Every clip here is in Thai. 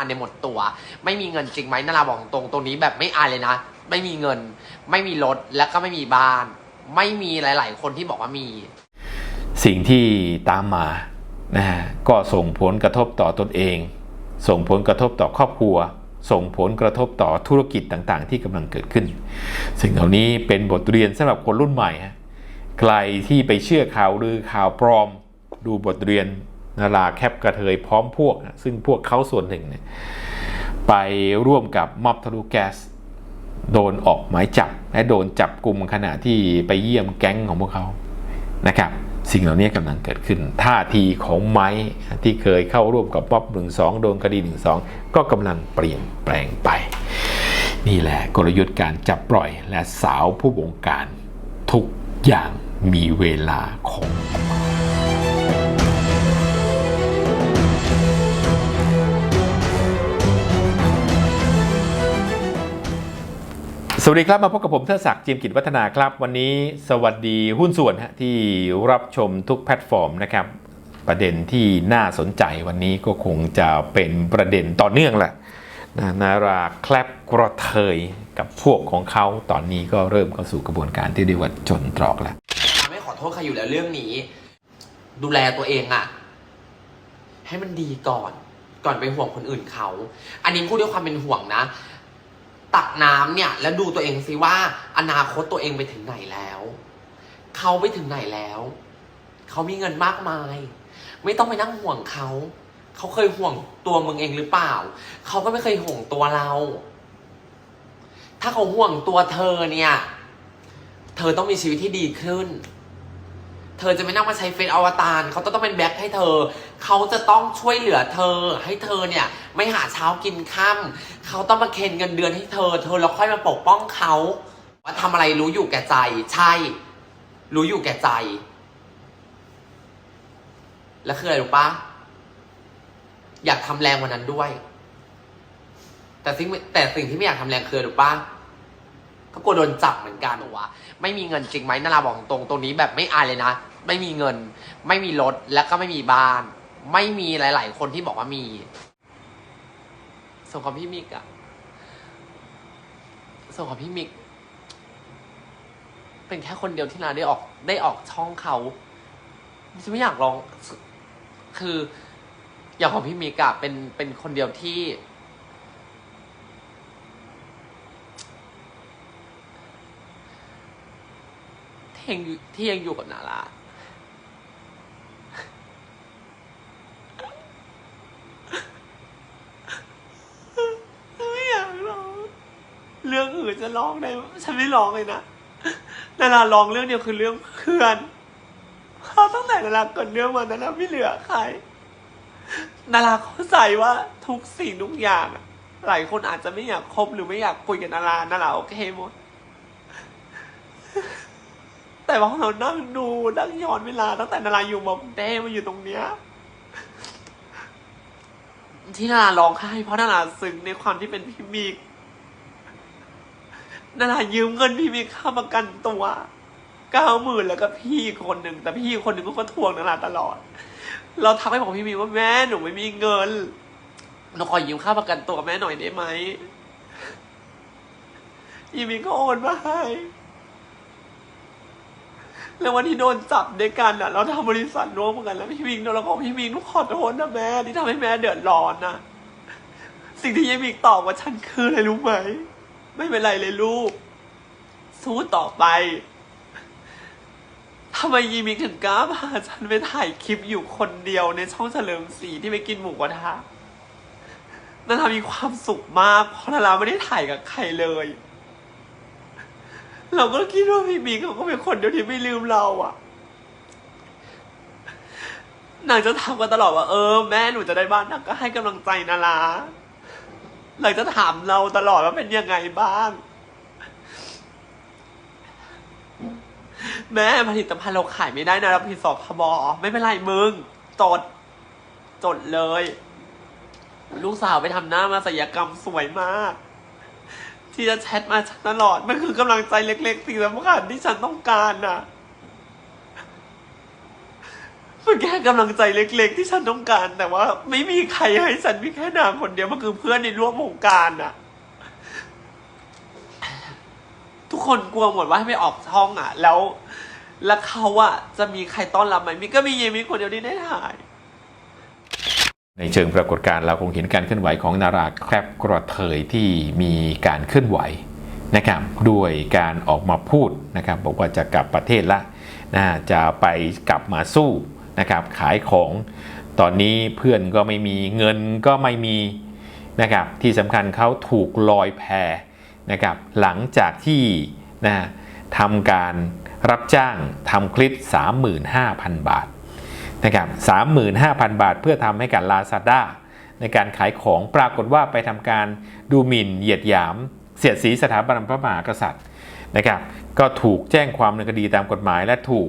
อันในหมดตัว ไม่มีเงินจริงไหมนาราบอกตรงตรงนี้แบบไม่อายเลยนะ ไม่มีเงิน ไม่มีรถแล้วก็ไม่มีบ้าน ไม่มีหลาย ๆ คนที่บอกว่ามี สิ่งที่ตามมานะฮะก็ส่งผลกระทบต่อตนเอง ส่งผลกระทบต่อครอบครัว ส่งผลกระทบต่อธุรกิจต่างๆ ที่กำลังเกิดขึ้น สิ่งเหล่านี้เป็นบทเรียนสำหรับคนรุ่นใหม่ฮะใครที่ไปเชื่อข่าวหรือข่าวปลอม ดูบทเรียน นาราแคปกระเทยพร้อมพวก ซึ่งพวกเขาส่วนหนึ่งเนี่ยไปร่วมกับม็อบทะลุแก๊สโดนออกหมายจับ และโดนจับกลุ่มขณะที่ไปเยี่ยมแก๊งของพวกเขานะครับสิ่งเหล่านี้กำลังเกิดขึ้น ท่าทีของไม้ที่เคยเข้าร่วมกับป๊อบหนึ่งสองโดนคดีหนึ่งสองก็กำลังเปลี่ยนแปลงไป นี่แหละกลยุทธ์การจับปล่อยและสาวผู้บงการ ทุกอย่างมีเวลาของ วัสดีครับ มาพบกับผมเทดศักดิ์จิมกิจวัฒนาครับ วันนี้สวัสดีหุ้นส่วนที่รับชมทุกแพลตฟอร์มนะครับ ประเด็นที่น่าสนใจวันนี้ก็คงจะเป็นประเด็นต่อเนื่องแหละนะนาราแคลบกระเทยกับพวกของเขาตอนนี้ก็เริ่มเข้าสู่กระบวนการที่เรียกว่าจนตรอกแล้วไม่ขอโทษใครอยู่แล้วเรื่องนี้ ดูแลตัวเองอะให้มันดีก่อน ก่อนไปห่วงคนอื่นเขา อันนี้พูดด้วยความเป็นห่วงนะ ตักน้ำเนี่ย แล้วดูตัวเองสิว่า อนาคตตัวเองไปถึงไหนแล้ว เขาไปถึงไหนแล้ว เขามีเงินมากมาย ไม่ต้องไปนั่งห่วงเขา เขาเคยห่วงตัวมึงเองหรือเปล่า เขาก็ไม่เคยห่วงตัวเรา ถ้าเขาห่วงตัวเธอเนี่ย เธอต้องมีชีวิตที่ดีขึ้น เธอจะไม่นั่งมาใช้เฟซอวตารเขาจะต้องเป็นแบ็คให้เธอ เขาจะต้องช่วยเหลือเธอ ให้เธอเนี่ยไม่หาเช้ากินค่ำเขาต้องมาเคนเงินเดือนให้เธอ เธอแล้วค่อยมาปกป้องเขา ว่าทำอะไรรู้อยู่แก่ใจ ใช่ รู้อยู่แก่ใจ แล้วคืออะไรรู้ปะอยากทำแรงกวันนั้นด้วย แต่สิ่งแต่สิ่งที่ไม่อยากทำแรงคืออะไรรู้ปะก็กลัวโดนจับเหมือนกันวะไม่มีเงินจริงไหมนาราบอกตรงตรงนี้แบบไม่อายเลยนะ ไม่มีเงิน ไม่มีรถแล้วก็ไม่มีบ้าน ไม่มีหลาย ๆ คนที่บอกว่ามีส่งของพี่มิกอะส่งของพี่มิก เป็นแค่คนเดียวที่นาได้ออกได้ออกช่องเขาฉันไม่อยากลอง คือ อย่างของพี่มิกอะเป็นเป็นคนเดียวที่ ที่ยังอยู่ที่ยังอยู่กับนาราไม่อยากร้อง เรื่ องอื่นจะร้องได้ฉันไม่ร้องเลยนะนาราร้องเรื่องเดียวคือเรื่องเพื่อนเพราตั้งแต่นาราเกิดเรื่องมานาราไม่เหลือใครนาราเข้าใจว่าทุกสิ่งทุกอย่างหลายคนอาจจะไม่อยากคบหรือไม่อยากคุยกับนารานาราโอเคหมดแต่ว่าเรานั่งดูนั่งย้อนเวลาตั้งแต่นาราอยู่มาเต้มาอยู่ตรงเนี้ยที่นาราร้องไห้เพราะนาราซึ้งในความที่เป็นพี่มิก นารายืมเงินพี่มิกค่าประกันตัวเก้าหมื่นแล้วก็พี่อีกคนหนึ่งแต่พี่อีกคนหนึ่งก็เขาทวงนาราตลอด เราทักไปบอกพี่มิกว่าแม่หนูไม่มีเงินหนูขอยืมค่าประกันตัวแม่หน่อยได้ไหมพี่มิกก็โอนมาให้แล้ววันที่โดนจับด้วยกันอะ เราทำบริษัทร่วมกันแล้วพี่มิงเราก็บอกพี่มิงหนูขอโทษนะแม่ที่ทำให้แม่เดือดร้อนนะสิ่งที่ยายมิงตอบว่าฉันคืออะไรรู้ไหม ไม่เป็นไรเลยลูก สู้ต่อไปทำไมยีมิงถึงกล้าพาฉันไปถ่ายคลิปอยู่คนเดียวในช่องเฉลิมศรีที่ไปกินหมูกระทะนารามีความสุขมากเพราะนาราไม่ได้ถ่ายกับใครเลย เราก็คิดว่าพี่มิกเขาก็เป็นคนเดียวที่ไม่ลืมเราอะนางจะถามกันตลอดว่าเออ แม่หนูจะได้บ้านนางก็ให้กำลังใจนารา หลังจะถามเราตลอดว่าเป็นยังไงบ้าง แม่ผลิตภัณฑ์เราขายไม่ได้นะเราผิดสคบอไม่เป็นไรมึง จด จดเลย ลูกสาวไปทำหน้ามาศัลยกรรมสวยมาก ที่จะแชทมาตลอด มันคือกำลังใจเล็กๆสิ่งสำคัญที่ฉันต้องการน่ะ มันแค่กำลังใจเล็ก ๆ ที่ฉันต้องการ แต่ว่า ไม่มีใครให้ฉันมีแค่นางคนเดียวมันคือเพื่อนในร่วมวงการอะทุกคนกลัวหมดว่าให้ไม่ออกช่องอะแล้ว แล้วเขาอะจะมีใครต้อนรับไหมมิก็มีเยมิคนเดียวที่ได้ถ่ายในเชิงปรากฏการณ์เราคงเห็นการเคลื่อนไหวของนาราแครบกระเทยที่มีการเคลื่อนไหวนะครับด้วยการออกมาพูดนะครับบอกว่าจะกลับประเทศละนะจะไปกลับมาสู้ นะครับขายของตอนนี้เพื่อนก็ไม่มีเงินก็ไม่มีนะครับที่สำคัญเขาถูกลอยแพนะครับหลังจากที่นะทำการรับจ้างทำคลิป 35,000 บาทนะครับ35,000 บาทเพื่อทำให้กับ Lazada ในการขายของปรากฏว่าไปทำการดูหมิ่นเหยียดหยาม เสียดสีสถาบันพระมหากษัตริย์นะครับก็ถูกแจ้งความในคดีตามกฎหมายและถูก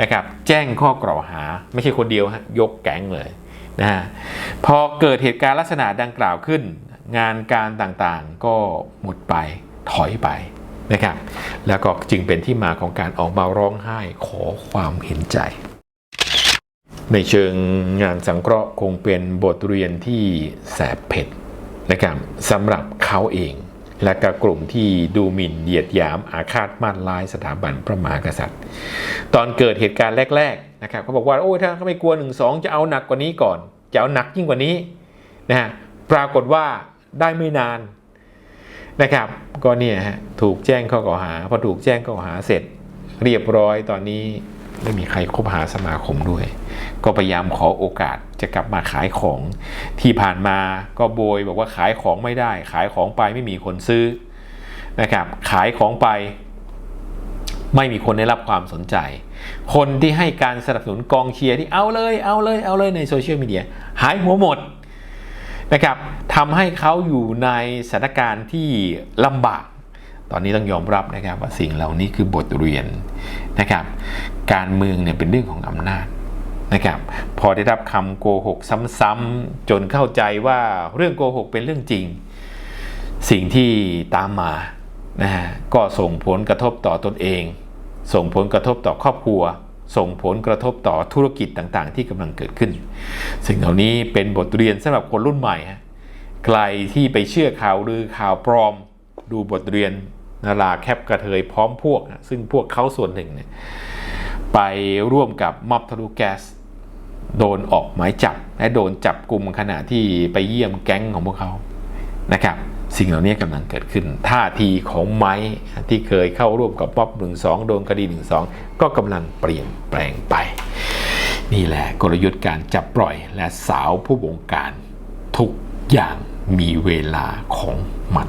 นะครับแจ้งข้อกล่าวหาไม่ใช่คนเดียวฮะยกแก๊งเลยนะฮะพอเกิดเหตุการณ์ลักษณะดังกล่าวขึ้น งานการต่างๆก็หมดไปถอยไปนะครับแล้วก็จึงเป็นที่มาของการออกมาร้องไห้ขอความเห็นใจ ในเชิงงานสังเคราะห์คงเป็นบทเรียนที่แสบเผ็ดนะครับสำหรับเขาเอง และกับกลุ่มที่ดูหมิ่นเหยียดหยามอาฆาตมาดร้ายสถาบันพระมหากษัตริย์ ตอนเกิดเหตุการณ์แรกๆนะครับเขาบอกว่าโอ้ยถ้าเขาไม่กลัวหนึ่งสองจะเอาหนักกว่านี้ก่อน จะเอาหนักยิ่งกว่านี้นะฮะปรากฏว่าได้ไม่นานนะครับ ก็เนี่ยฮะถูกแจ้งข้อกล่าวหาพอถูกแจ้งข้อกล่าวหาเสร็จ เรียบร้อยตอนนี้ ไม่มีใครคบหาสมาคมด้วย ก็พยายามขอโอกาสจะกลับมาขายของ ที่ผ่านมาก็โบยบอกว่าขายของไม่ได้ ขายของไปไม่มีคนซื้อนะครับ ขายของไป ไม่มีคนได้รับความสนใจ คนที่ให้การสนับสนุนกองเชียร์ที่เอาเลยเอาเลยเอาเลยในโซเชียลมีเดียหายหัวหมดนะครับทำให้เขาอยู่ในสถานการณ์ที่ลำบาก ตอนนี้ต้องยอมรับนะครับว่าสิ่งเหล่านี้คือบทเรียนนะครับ การเมืองเนี่ยเป็นเรื่องของอำนาจนะครับพอได้รับคำโกหกซ้ำๆจนเข้าใจว่าเรื่องโกหกเป็นเรื่องจริง สิ่งที่ตามมานะฮะก็ส่งผลกระทบต่อตนเอง ส่งผลกระทบต่อครอบครัว ส่งผลกระทบต่อธุรกิจต่างๆ ที่กำลังเกิดขึ้น สิ่งเหล่านี้เป็นบทเรียนสำหรับคนรุ่นใหม่ฮะใครที่ไปเชื่อข่าวหรือข่าวปลอม ดูบทเรียน นาราแคปกระเทยพร้อมพวก ซึ่งพวกเขาส่วนหนึ่งเนี่ยไปร่วมกับม็อบทะลุแก๊สโดนออกหมายจับ และโดนจับกลุ่มขณะที่ไปเยี่ยมแก๊งของพวกเขานะครับ สิ่งเหล่านี้กำลังเกิดขึ้น ท่าทีของไม้ที่เคยเข้าร่วมกับม็อบหนึ่งสองโดนคดีหนึ่งสองก็กำลังเปลี่ยนแปลงไป นี่แหละกลยุทธ์การจับปล่อยและสาวผู้บงการทุกอย่างมีเวลาของมัน